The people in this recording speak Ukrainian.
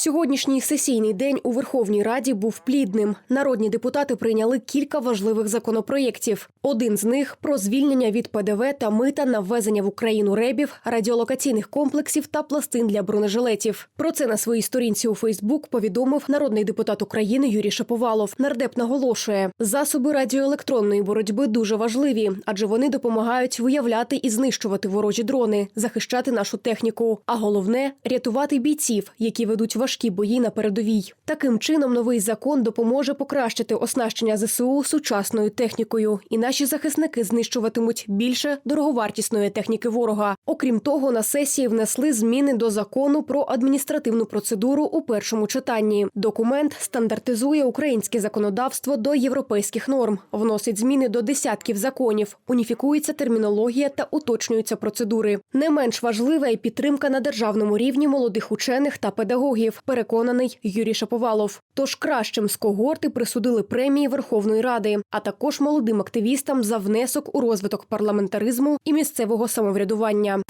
Сьогоднішній сесійний день у Верховній Раді був плідним. Народні депутати прийняли кілька важливих законопроєктів. Один з них про звільнення від ПДВ та мита на ввезення в Україну ребів, радіолокаційних комплексів та пластин для бронежилетів. Про це на своїй сторінці у Фейсбук повідомив народний депутат України Юрій Шаповалов. Нардеп наголошує, засоби радіоелектронної боротьби дуже важливі, адже вони допомагають виявляти і знищувати ворожі дрони, захищати нашу техніку. А головне рятувати бійців, які ведуть важкі бої на передовій. Таким чином, новий закон допоможе покращити оснащення ЗСУ сучасною технікою, і наші захисники знищуватимуть більше дороговартісної техніки ворога. Окрім того, на сесії внесли зміни до закону про адміністративну процедуру у першому читанні. Документ стандартизує українське законодавство до європейських норм, вносить зміни до десятків законів, уніфікується термінологія та уточнюються процедури. Не менш важлива і підтримка на державному рівні молодих учених та педагогів, переконаний Юрій Шаповалов. Тож кращим з когорти присудили премії Верховної Ради, а також молодим активістам за внесок у розвиток парламентаризму і місцевого самоврядування.